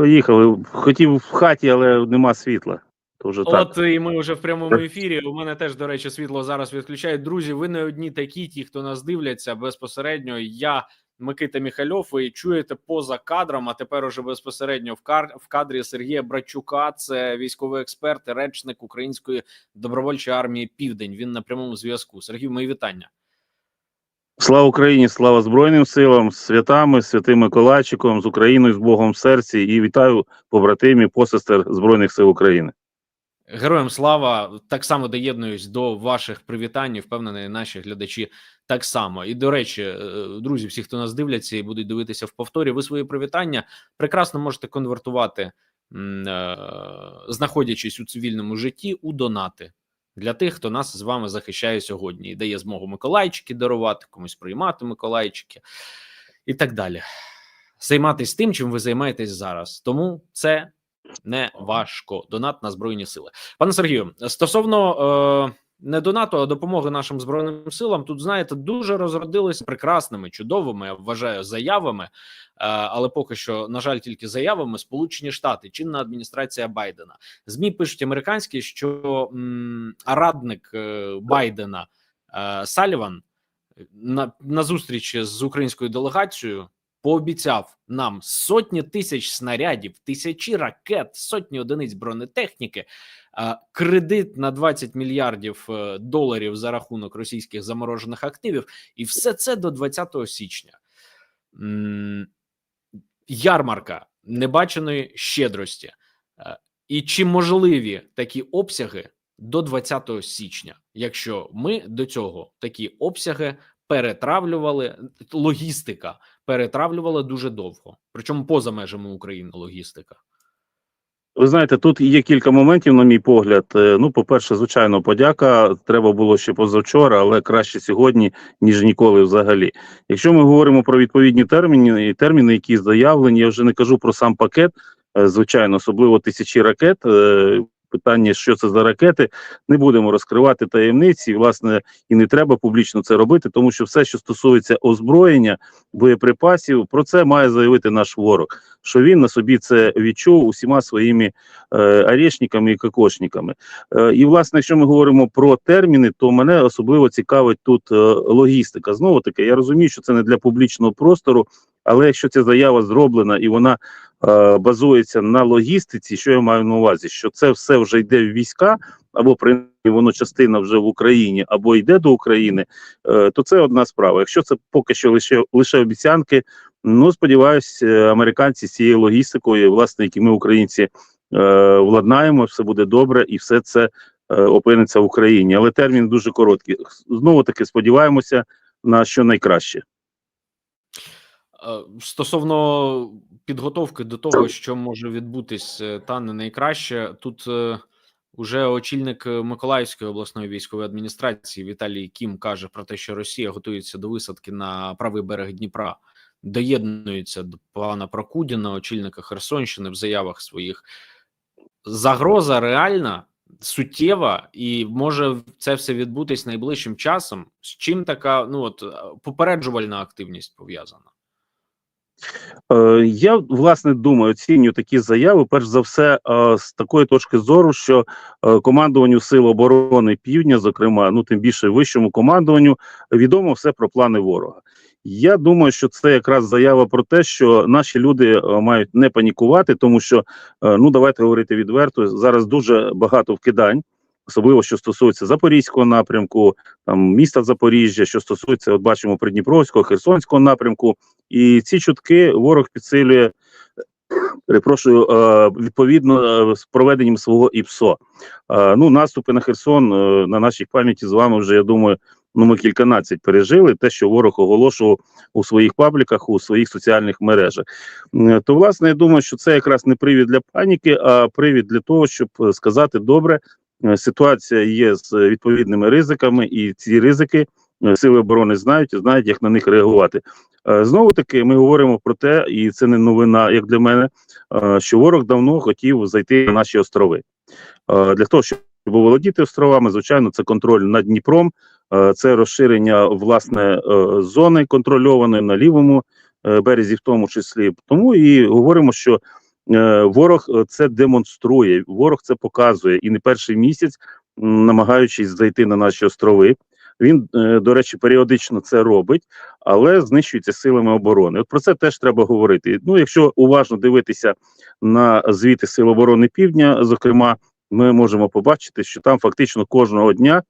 Поїхали. Хотів в хаті, але нема світла. То вже так. І ми вже в прямому ефірі. У мене теж, до речі, світло зараз відключають. Друзі, ви не одні такі, ті, хто нас дивляться безпосередньо. Я Микита Міхальов. Ви чуєте поза кадром, а тепер уже безпосередньо в кар в кадрі Сергія Брачука. Це військовий експерт, речник Української добровольчої армії Південь. Він на прямому зв'язку. Сергій, мої вітання. Слава Україні, слава Збройним силам, святами, святим Миколайчиком, з Україною, з Богом в серці. І вітаю побратимів, посестер Збройних сил України. Героям слава так само доєднуюсь до ваших привітань. Впевнений, наші глядачі так само. І до речі, е, друзі, всі, хто нас дивляться і будуть дивитися в повторі, ви свої привітання прекрасно можете конвертувати, е, знаходячись у цивільному житті, у донати для тих, хто нас з вами захищає сьогодні і дає змогу Миколайчики дарувати, комусь приймати Миколайчики і так далі. Займатись тим, чим ви займаєтесь зараз. Тому це не важко. Донат на збройні сили. Пане Сергію, стосовно е, не донату, а допомоги нашим збройним силам, тут знаєте, дуже розродились прекрасними, чудовими, я вважаю, заявами. Е, але поки що, на жаль, тільки заявами Сполучені Штати, чинна адміністрація Байдена. Змі пишуть американські, що м, радник е, Байдена е, Саліван на, на зустрічі з українською делегацією пообіцяв нам сотні тисяч снарядів, тисячі ракет, сотні одиниць бронетехніки, кредит на 20 мільярдів е, доларів за рахунок російських заморожених активів, і все це до 20 січня. Ярмарка небаченої щедрості. Е, І чи можливі такі обсяги до 20 січня, якщо ми до цього такі обсяги перетравлювали, логістика перетравлювала дуже довго, причому поза межами України логістика. Ви знаєте, тут є кілька моментів, на мій погляд. Е, Ну, по-перше, звичайно, подяка. Треба було ще позавчора, але краще сьогодні, ніж ніколи взагалі. Якщо ми говоримо про відповідні терміни, терміни, які заявлені, я вже не кажу про сам пакет, е, звичайно, особливо тисячі ракет. Питання, що це за ракети, не будемо розкривати таємниці. Власне, і не треба публічно це робити, тому що все, що стосується озброєння, боєприпасів, про це має заявити наш ворог. Що він на собі це відчув усіма своїми е, арешниками і кокошниками. Е, і, власне, якщо ми говоримо про терміни, то мене особливо цікавить тут е, логістика. Знову таки, я розумію, що це не для публічного простору, але якщо ця заява зроблена і вона базується на логістиці, що я маю на увазі, що це все вже йде в війська, або принаймні воно частина вже в Україні, або йде до України, е, то це одна справа. Якщо це поки що лише лише обіцянки, ну сподіваюсь, е, американці з цією логістикою, власне, які ми українці е, владнаємо, все буде добре, і все це е, опиниться в Україні. Але термін дуже короткий. Знову таки сподіваємося на що найкраще. Е, Стосовно підготовки до того, що може відбутись, е, та не найкраще тут. е, Уже очільник Миколаївської обласної військової адміністрації Віталій Кім каже про те, що Росія готується до висадки на правий берег Дніпра, доєднується до пана Прокудіна, очільника Херсонщини в заявах своїх. Загроза реальна, суттєва, і може це все відбутись найближчим часом. З чим така ну от попереджувальна активність пов'язана? Е, Я власне думаю, оцінюю такі заяви. Перш за все, е, з такої точки зору, що е, командуванню Сил оборони Півдня, зокрема, ну тим більше вищому командуванню, відомо все про плани ворога. Я думаю, що це якраз заява про те, що наші люди мають не панікувати, тому що ну давайте говорити відверто. Зараз дуже багато вкидань. Особливо що стосується запорізького напрямку, там міста Запоріжжя, що стосується, от бачимо Придніпровського, Херсонського напрямку, і ці чутки ворог підсилює, перепрошую, е, відповідно е, з проведенням свого ІПСО. Е, Ну, наступи на Херсон на нашій пам'яті з вами вже я думаю. Ну, ми кільканадцять пережили те, що ворог оголошував у своїх пабліках, у своїх соціальних мережах. То, власне, я думаю, що це якраз не привід для паніки, а привід для того, щоб сказати добре, ситуація є з відповідними ризиками, і ці ризики е, сили оборони знають і знають, як на них реагувати. Е, Знову таки, ми говоримо про те, і це не новина, як для мене, е, що ворог давно хотів зайти на наші острови. Е, Для того, щоб володіти островами, звичайно, це контроль над Дніпром, е, це розширення власне е, зони контрольованої на лівому е, березі, в тому числі. Тому і говоримо, що е, ворог е, це демонструє, ворог це показує і не перший місяць, намагаючись зайти на наші острови. Він, е, до речі, періодично це робить, але знищується силами оборони. От про це теж треба говорити. Ну, якщо уважно дивитися на звіти Сил оборони Півдня, зокрема, ми можемо побачити, що там фактично кожного дня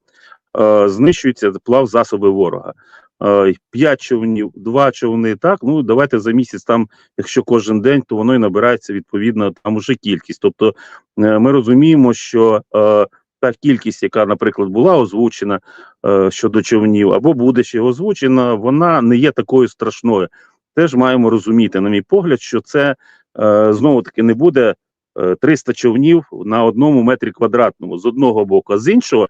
е, знищуються плав засоби ворога. Е, П'ять човнів, два човни. Так, ну давайте за місяць там, якщо кожен день, то воно і набирається відповідно там уже кількість. Тобто е, ми розуміємо, що е, та кількість, яка, наприклад, була озвучена е, щодо човнів, або буде ще озвучена, вона не є такою страшною. Теж маємо розуміти, на мій погляд, що це е, знову таки не буде е, 300 човнів на одному метрі квадратному з одного боку, а з іншого.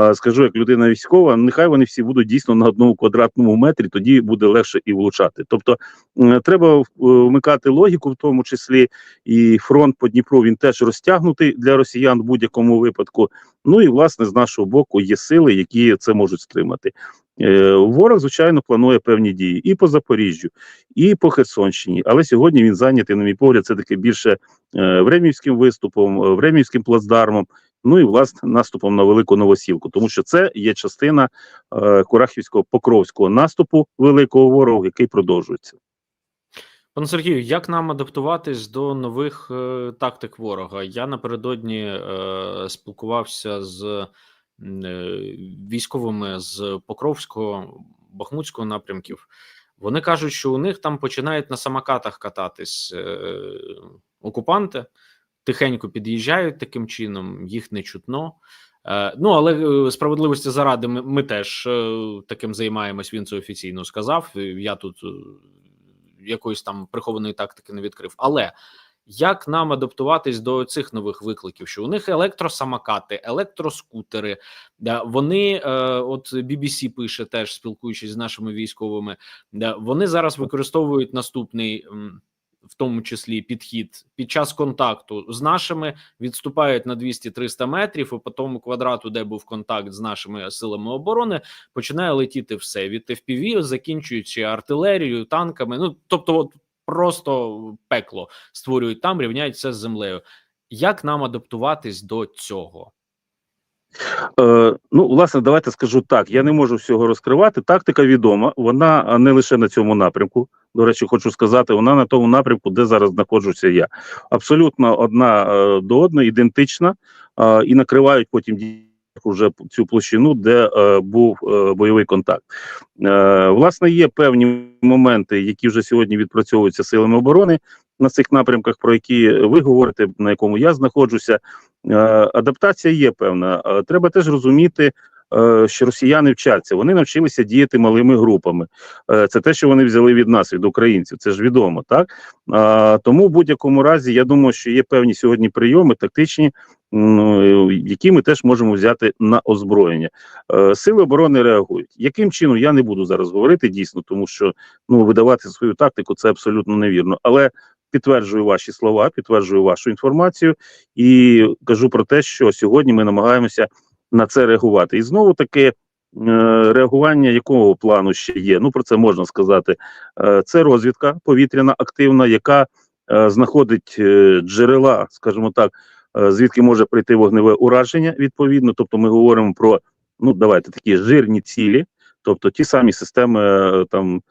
Е, Скажу як людина військова, нехай вони всі будуть дійсно на одному квадратному метрі, тоді буде легше і влучати. Тобто е, треба вмикати логіку, в тому числі і фронт по Дніпру він теж розтягнутий для росіян в будь-якому випадку. Ну і власне з нашого боку є сили, які це можуть стримати. Е, Ворог, звичайно, планує певні дії і по Запоріжжю, і по Херсонщині. Але сьогодні він зайнятий, на мій погляд, це таки більше е, Времівським виступом, е, Времівським плацдармом. Ну і власне наступом на велику новосілку, тому що це є частина е, Курахівського покровського наступу великого ворога, який продовжується. Пане Сергію, як нам адаптуватись до нових е, тактик ворога? Я напередодні е, спілкувався з е, військовими з Покровського, Бахмутського напрямків. Вони кажуть, що у них там починають на самокатах кататись е, окупанти, тихенько під'їжджають таким чином, їх не чутно. Е, ну, але е, справедливості заради, ми, ми теж е, таким займаємось. Він це офіційно сказав. Я тут якоїсь там прихованої тактики не відкрив. Але як нам адаптуватись до цих нових викликів? Що у них електросамокати, електроскутери, вони, от BBC пише, теж спілкуючись з нашими військовими, вони зараз використовують наступний. В тому числі підхід під час контакту з нашими відступають на 200-300 метрів, і по тому квадрату, де був контакт з нашими силами оборони, починає летіти все від FPV, закінчуючи артилерією, танками. Ну тобто, от просто пекло створюють там, рівняють все з землею. Як нам адаптуватись до цього? Е, ну, власне, давайте скажу так. Я не можу всього розкривати. Тактика відома, вона не лише на цьому напрямку. До речі, хочу сказати, вона на тому напрямку, де зараз знаходжуся я. Абсолютно одна е, до одної, ідентична, е, і накривають потім уже цю площину, де е, був е, бойовий контакт. Е, власне, є певні моменти, які вже сьогодні відпрацьовуються силами оборони на цих напрямках, про які ви говорите, на якому я знаходжуся. Е, адаптація є певна. Треба теж розуміти, е, що росіяни вчаться. Вони навчилися діяти малими групами. Е, Це те, що вони взяли від нас, від українців. Це ж відомо, так тому в будь-якому разі я думаю, що є певні сьогодні прийоми тактичні, м, які ми теж можемо взяти на озброєння. Сили оборони реагують. Яким чином я не буду зараз говорити дійсно, тому що ну видавати свою тактику це абсолютно невірно. Але підтверджую ваші слова, підтверджую вашу інформацію і кажу про те, що сьогодні ми намагаємося на це реагувати. І знову таки е, реагування якого плану ще є? Ну про це можна сказати. Е, Це розвідка повітряна активна, яка е, знаходить джерела, скажімо так, звідки може прийти вогневе ураження. Відповідно, тобто ми говоримо про ну давайте такі жирні цілі, тобто ті самі системи там.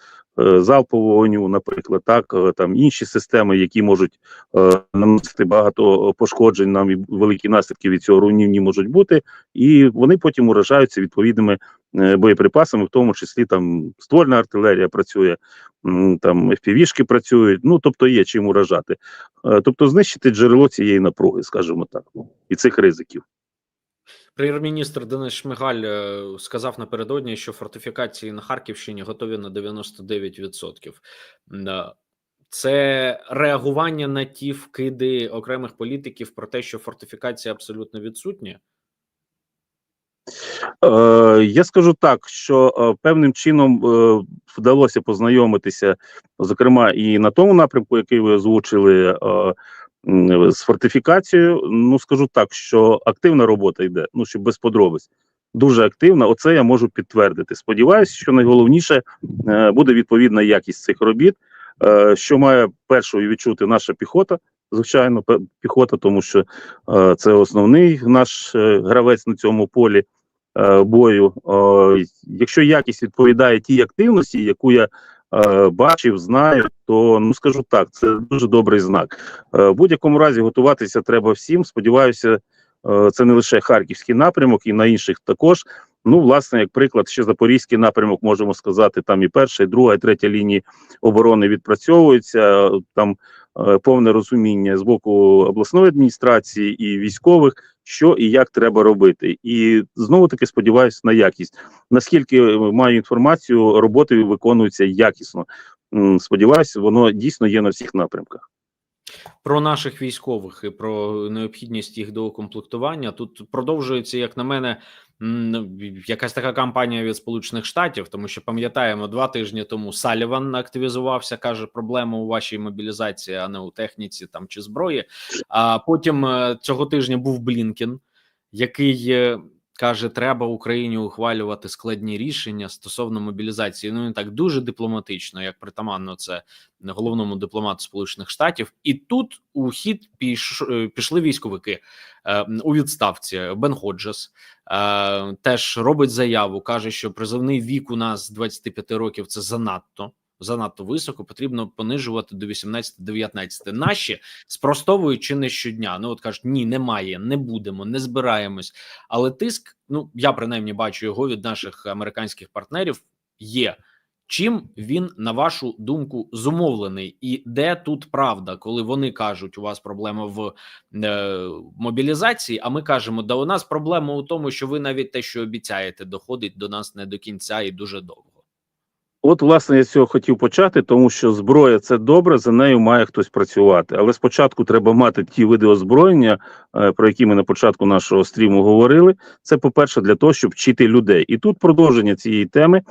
Е, Залпового вогню, наприклад, так е, там інші системи, які можуть е, наносити багато пошкоджень, нам і великі наслідки від цього руйнівні можуть бути, і вони потім уражаються відповідними боєприпасами, в тому числі там ствольна артилерія працює, там FPV-шки працюють. Ну тобто є чим уражати. Тобто знищити джерело цієї напруги, скажімо так, ну, і цих ризиків. Прем'єр-міністр Денис Шмигаль е, сказав напередодні, що фортифікації на Харківщині готові на 99%. Це реагування на ті вкиди окремих політиків про те, що фортифікації абсолютно відсутні. Е, я скажу так, що е, певним чином вдалося познайомитися, зокрема, і на тому напрямку, який ви озвучили, з фортифікацією. Ну скажу так, що активна робота йде, ну щоб без подробиць. Дуже активна, оце я можу підтвердити. Сподіваюся, що найголовніше е, буде відповідна якість цих робіт, е, що має першою відчути наша піхота, звичайно, піхота, тому що е, це основний наш гравець на цьому полі бою. Якщо якість відповідає тій активності, яку я бачив, знаю, то ну скажу так, це дуже добрий знак. Е, в будь-якому разі готуватися треба всім. Сподіваюся, е, це не лише харківський напрямок, і на інших також. Ну, власне, як приклад, ще запорізький напрямок, можемо сказати, там і перша, і друга, і третя лінії оборони відпрацьовуються. е, Там е, повне розуміння з боку обласної адміністрації і військових, що і як треба робити. І знову таки сподіваюся на якість. Наскільки е, маю інформацію, роботи виконуються якісно. Сподіваюся, воно дійсно є на всіх напрямках. Про наших військових і про необхідність їх доукомплектування тут продовжується, як на мене, якась така кампанія від Сполучених Штатів, тому що пам'ятаємо, два тижні тому Саліван активізувався, каже, проблема у вашій мобілізації, а не у техніці там чи зброї. А потім е, цього тижня був Блінкен, який е, каже, треба Україні ухвалювати складні рішення стосовно мобілізації. Ну він так дуже дипломатично, як притаманно це головному дипломату Сполучених Штатів, і тут у хід піш, пішли військовики е, у відставці. Бен Ходжес е, теж робить заяву, каже, що призовний вік у нас з 25 років це занадто. Занадто високо потрібно понижувати до 18-19. Наші спростовують чи не щодня. Ну от кажуть, ні, немає, не будемо, не збираємось. Але тиск, ну я принаймні бачу його від наших американських партнерів. Є Чим він, на вашу думку, зумовлений, і де тут правда, коли вони кажуть, у вас проблема в е, мобілізації? А ми кажемо, да у нас проблема у тому, що ви навіть те, що обіцяєте, доходить до нас не до кінця і дуже довго. От, власне, я з цього хотів почати, тому що зброя це добре, за нею має хтось працювати. Але спочатку треба мати ті види озброєння, про які ми на початку нашого стріму говорили. Це, по-перше, для того, щоб вчити людей. І тут продовження цієї теми. Е,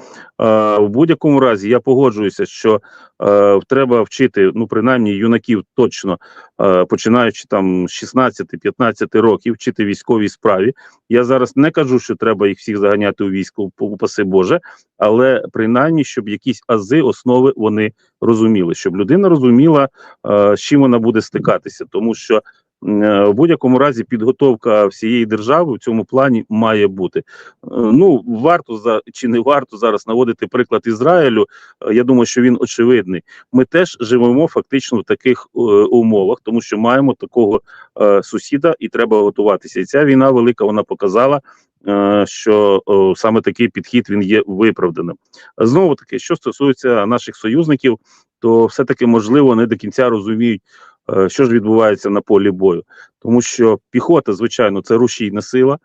В будь-якому разі я погоджуюся, що е, треба вчити, ну принаймні юнаків точно е, починаючи там з 16-15 років, вчити військовій справі. Я зараз не кажу, що треба їх всіх заганяти у військо, упаси Боже, але принаймні, щоб якісь ази, основи вони розуміли, щоб людина розуміла, е, з чим вона буде стикатися, тому що е, в будь-якому разі підготовка всієї держави в цьому плані має бути. Е, Ну варто за чи не варто зараз наводити приклад Ізраїлю. Е, Я думаю, що він очевидний. Ми теж живемо фактично в таких е, умовах, тому що маємо такого е, сусіда, і треба готуватися. І ця війна велика вона показала. е, Що о, саме такий підхід він є виправданим. Знову таки, що стосується наших союзників, то все таки можливо не до кінця розуміють, е, що ж відбувається на полі бою, тому що піхота, звичайно, це рушійна сила.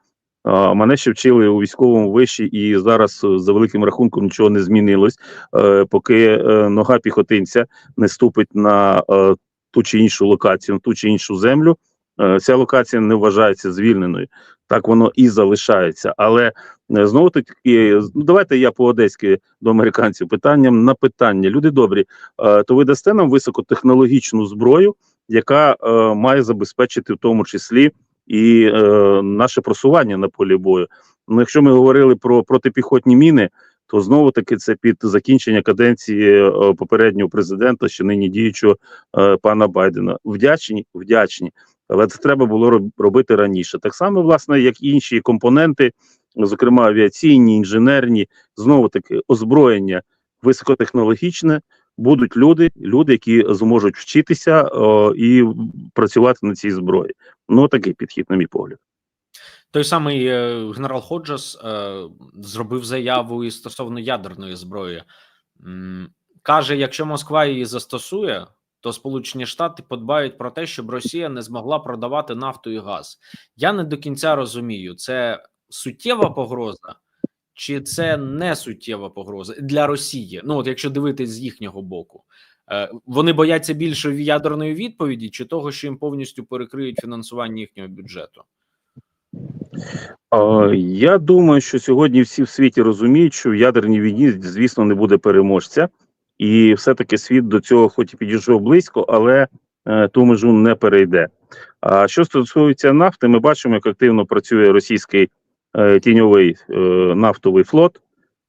Мене ще вчили у військовому виші, і зараз е, за великим рахунком нічого не змінилось, е, поки е, нога піхотинця не ступить на е, ту чи іншу локацію, на ту чи іншу землю. е, Ця локація не вважається звільненою. Так воно і залишається. Але е, знову таки, ну давайте я по-одеськи до американців питанням на питання. Люди добрі, е, то ви дасте нам високотехнологічну зброю, яка е, має забезпечити в тому числі і е, наше просування на полі бою. Ну, якщо ми говорили про протипіхотні міни, то знову таки це під закінчення каденції е, попереднього президента, ще нині діючого е, пана Байдена. Вдячні, вдячні, але це треба було робити раніше. Так само, власне, як інші компоненти, зокрема авіаційні, інженерні, знову таки озброєння високотехнологічне. Будуть люди, люди, які зможуть вчитися о, і працювати на цій зброї. Ну такий підхід, на мій погляд. Той самий е, генерал Ходжес е, зробив заяву і стосовно ядерної зброї. Каже, якщо Москва її застосує, то Сполучені Штати подбають про те, щоб Росія не змогла продавати нафту і газ. Я не до кінця розумію, це суттєва погроза, чи це не суттєва погроза для Росії? Ну, от якщо дивитись з їхнього боку, Е, вони бояться більше ядерної відповіді, чи того, що їм повністю перекриють фінансування їхнього бюджету? Я думаю, що сьогодні всі в світі розуміють, що в ядерній війні, звісно, не буде переможця, і все-таки світ до цього, хоч і підійшов близько, але е, ту межу не перейде. А що стосується нафти, ми бачимо, як активно працює російський тіньовий е, нафтовий флот.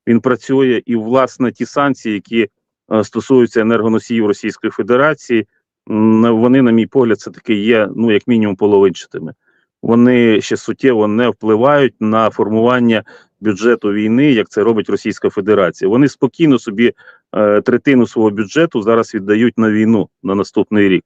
Він працює, і власне ті санкції, які е, стосуються енергоносіїв Російської Федерації, вони, на мій погляд, все таки є ну як мінімум половинчатими. Вони ще суттєво не впливають на формування бюджету війни, як це робить Російська Федерація. Вони спокійно собі е, третину свого бюджету зараз віддають на війну на наступний рік.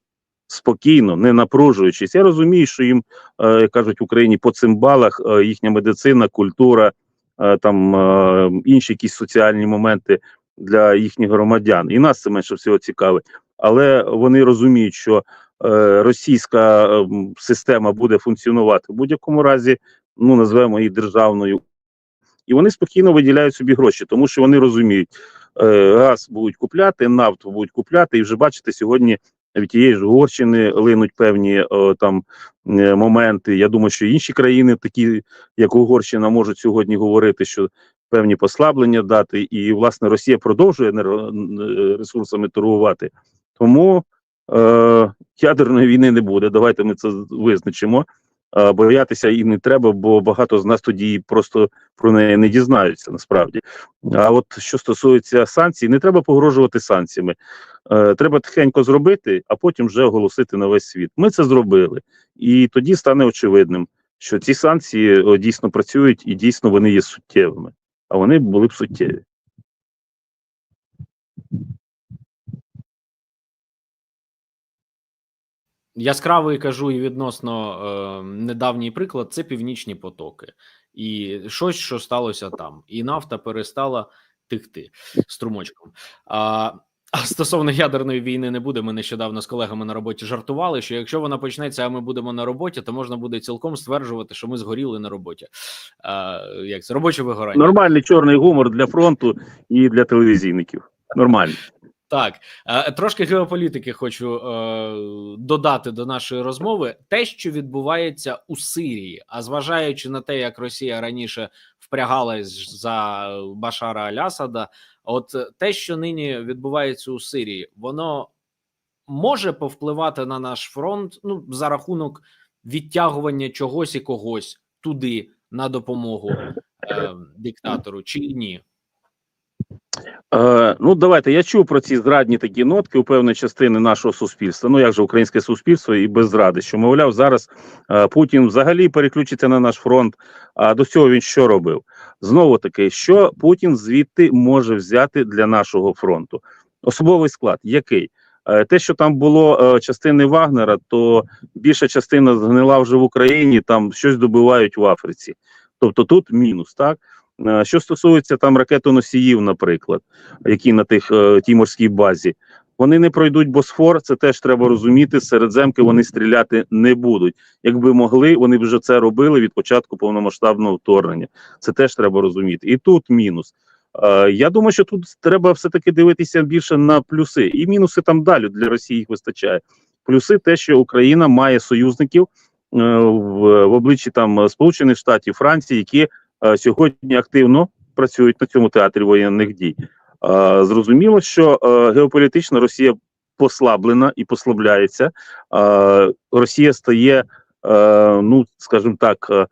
Спокійно, не напружуючись. Я розумію, що їм е, кажуть в Україні по цим балах е, їхня медицина, культура, е, там інші якісь соціальні моменти для їхніх громадян. І нас це менше всього цікавить. Але вони розуміють, що російська система буде функціонувати в будь-якому разі, ну назвемо її державною, і вони спокійно виділяють собі гроші, тому що вони розуміють, газ будуть купляти, нафту будуть купляти, і вже бачите, сьогодні від тієї ж Угорщини линуть певні о, там е, моменти. Я думаю, що інші країни, такі як Угорщина, можуть сьогодні говорити, що певні послаблення дати, і власне Росія продовжує енергоресурсами ресурсами торгувати. Тому е, ядерної війни не буде. Давайте ми це визначимо. Е, боятися і не треба, бо багато з нас тоді просто про неї не дізнаються насправді. А от що стосується санкцій, не треба погрожувати санкціями. Е, треба тихенько зробити, а потім вже оголосити на весь світ. Ми це зробили, і тоді стане очевидним, що ці санкції дійсно працюють і дійсно вони є суттєвими. А вони були б суттєві. Яскравий кажу і відносно е, недавній приклад це північні потоки, і щось, що сталося там, і нафта перестала текти струмочком. А, а стосовно ядерної війни не буде. Ми нещодавно з колегами на роботі жартували, що якщо вона почнеться, а ми будемо на роботі, то можна буде цілком стверджувати, що ми згоріли на роботі. А, як це робоче вигорання? Нормальний чорний гумор для фронту і для телевізійників. Нормально. Так, е, трошки геополітики хочу е, додати до нашої розмови. Те, що відбувається у Сирії, а зважаючи на те, як Росія раніше впрягалась за Башара Алясада, от те, що нині відбувається у Сирії, воно може повпливати на наш фронт ну за рахунок відтягування чогось і когось туди на допомогу е, диктатору, чи ні? Е, ну, давайте. Я чув про ці зрадні такі нотки у певної частини нашого суспільства. Ну як же українське суспільство і без зради, що мовляв, зараз е, Путін взагалі переключиться на наш фронт. А до цього він що робив? Знову таки, що Путін звідти може взяти для нашого фронту? Особовий склад, який? Е, Те, що там було е, частини Вагнера, то більша частина згнила вже в Україні, там щось добивають в Африці. Тобто тут мінус, так? Е, Що стосується там ракетоносіїв, наприклад, які на тих е, тій морській базі, вони не пройдуть Босфор, це теж треба розуміти. Середземки вони стріляти не будуть. Якби могли, вони б вже це робили від початку повномасштабного вторгнення. Це теж треба розуміти. І тут мінус. Е, я думаю, що тут треба все-таки дивитися більше на плюси. І мінуси там далі для Росії їх вистачає. Плюси те, що Україна має союзників в, обличчі там Сполучених Штатів, Франції, які сьогодні активно працюють на цьому театрі воєнних дій. Е, зрозуміло, що е, геополітично Росія послаблена і послабляється. Е, Росія стає, е, ну скажімо так, е, е,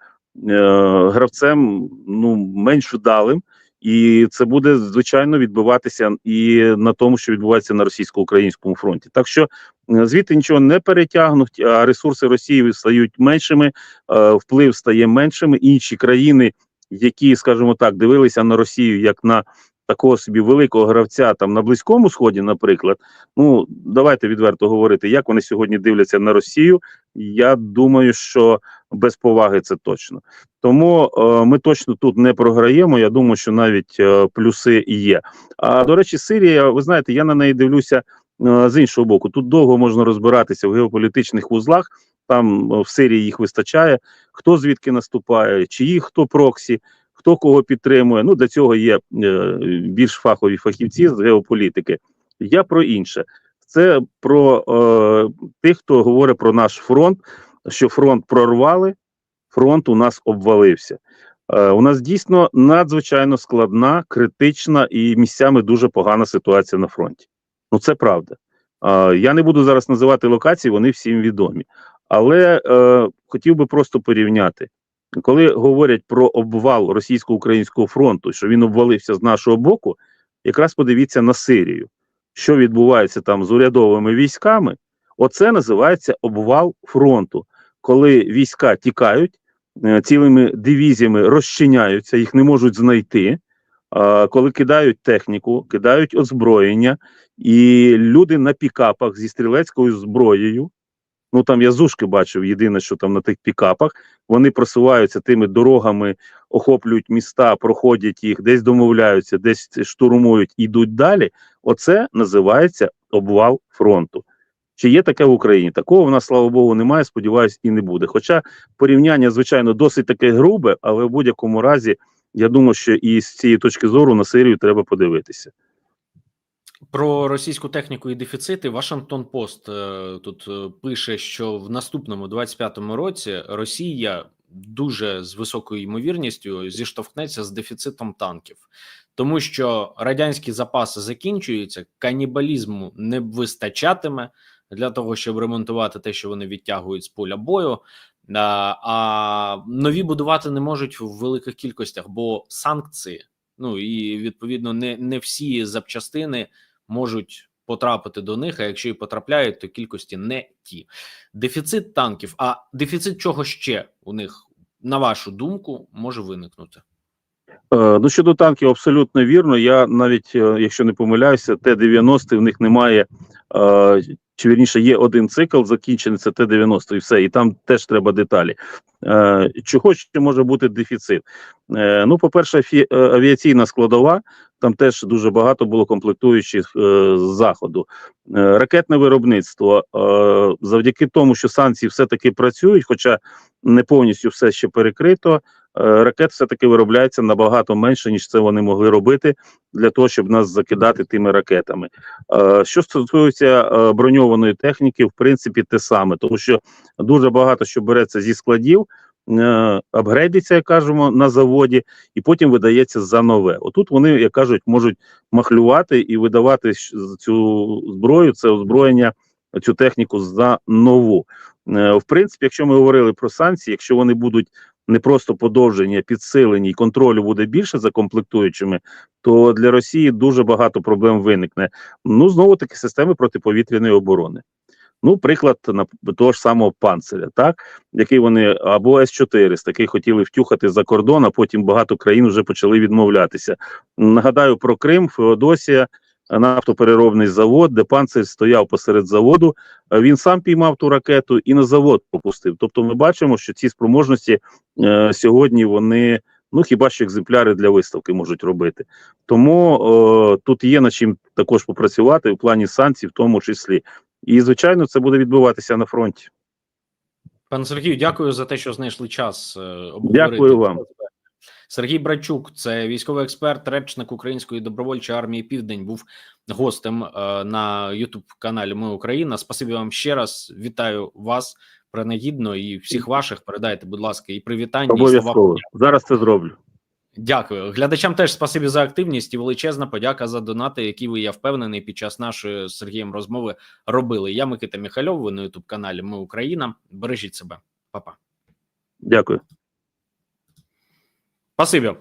гравцем ну менш вдалим. І це буде звичайно відбуватися і на тому, що відбувається на російсько-українському фронті. Так що е, звідти нічого не перетягнуть, а ресурси Росії стають меншими, е, вплив стає меншими. Інші країни, які, скажімо так, дивилися на Росію як на такого собі великого гравця там на близькому сході, наприклад. Ну давайте відверто говорити, як вони сьогодні дивляться на Росію. Я думаю, що без поваги це точно. Тому е, ми точно тут не програємо. Я думаю, що навіть е, плюси є. А до речі, Сирія, ви знаєте, я на неї дивлюся е, з іншого боку. Тут довго можна розбиратися в геополітичних вузлах. Там в Сирії їх вистачає. Хто звідки наступає, чиї хто проксі, хто кого підтримує. Ну для цього є е, більш фахові фахівці з геополітики. Я про інше. Це про е, тих, хто говорить про наш фронт, що фронт прорвали, фронт у нас обвалився. Е, у нас дійсно надзвичайно складна, критична і місцями дуже погана ситуація на фронті. Ну це правда. Е, я не буду зараз називати локації, вони всім відомі. Але е, хотів би просто порівняти. Коли говорять про обвал російсько-українського фронту, що він обвалився з нашого боку, якраз подивіться на Сирію, що відбувається там з урядовими військами. Оце називається обвал фронту, коли війська тікають, е, цілими дивізіями розчиняються, їх не можуть знайти. Коли кидають техніку, кидають озброєння, і люди на пікапах зі стрілецькою зброєю. Ну там я зушки бачив, єдине, що там на тих пікапах, вони просуваються тими дорогами, охоплюють міста, проходять їх, десь домовляються, десь штурмують, ідуть далі. Оце називається обвал фронту. Чи є таке в Україні? Такого в нас, слава Богу, немає. Сподіваюсь, і не буде. Хоча порівняння, звичайно, досить таке грубе, але в будь-якому разі, я думаю, що і з цієї точки зору на Сирію треба подивитися. Про російську техніку і дефіцити Вашингтон Пост е, тут е, пише, що в наступному 25-му році Росія дуже з високою ймовірністю зіштовхнеться з дефіцитом танків, тому що радянські запаси закінчуються, канібалізму не вистачатиме для того, щоб ремонтувати те, що вони відтягують з поля бою. А, а нові будувати не можуть в великих кількостях, бо санкції. Ну і відповідно не, не всі запчастини можуть потрапити до них. А якщо і потрапляють, то кількості не ті. Дефіцит танків. А дефіцит чого ще у них, на вашу думку, може виникнути? Е, ну щодо танків, абсолютно вірно. Я навіть, е, якщо не помиляюся, Т-90 в них немає. Е, чи вірніше є один цикл, закінчений це Т-90 і все, і там теж треба деталі. Е, чого ще може бути дефіцит? Е, ну, по-перше, е, авіаційна складова, там теж дуже багато було комплектуючих е, з заходу. Е, ракетне виробництво е, завдяки тому, що санкції все-таки працюють, хоча не повністю все ще перекрито. Е, Ракет все-таки виробляється набагато менше, ніж це вони могли робити для того, щоб нас закидати тими ракетами. Е, Що стосується е, броньованої техніки, в принципі, те саме, тому що дуже багато що береться зі складів, апгрейдиться, як кажемо, на заводі, і потім видається за нове. Отут вони, як кажуть, можуть махлювати і видавати цю зброю, це озброєння, цю техніку за нову. Е, В принципі, якщо ми говорили про санкції, якщо вони будуть не просто подовжені, а підсилені, і контролю буде більше за комплектуючими, то для Росії дуже багато проблем виникне. Ну знову таки системи протиповітряної оборони. Ну, приклад на того ж самого панциря, так який вони або С-400, який хотіли втюхати за кордон, а потім багато країн вже почали відмовлятися. Нагадаю про Крим, Феодосія, нафтопереробний завод, де панцир стояв посеред заводу. е, Він сам піймав ту ракету і на завод попустив. Тобто, ми бачимо, що ці спроможності е, сьогодні вони. Ну, хіба що екземпляри для виставки можуть робити. Тому о, тут є над чим також попрацювати в плані санкцій, в тому числі. І, звичайно, це буде відбуватися на фронті. Пане Сергію, дякую за те, що знайшли час. е, обговорити. Дякую вам. Сергій Брачук, це військовий експерт, речник Української добровольчої армії Південь, був гостем е, на Ютуб каналі Ми Україна. Спасибі вам ще раз. Вітаю вас принагідно і всіх ваших. Передайте, будь ласка, і привітання. Обов'язково. Зараз це зроблю. Дякую глядачам. Теж спасибі за активність і величезна подяка за донати, які ви я впевнений під час нашої з Сергієм розмови робили. Я Микита Міхальов. Ви на Ютуб каналі Ми Україна. Бережіть себе, Па-па. Дякую. Спасибі.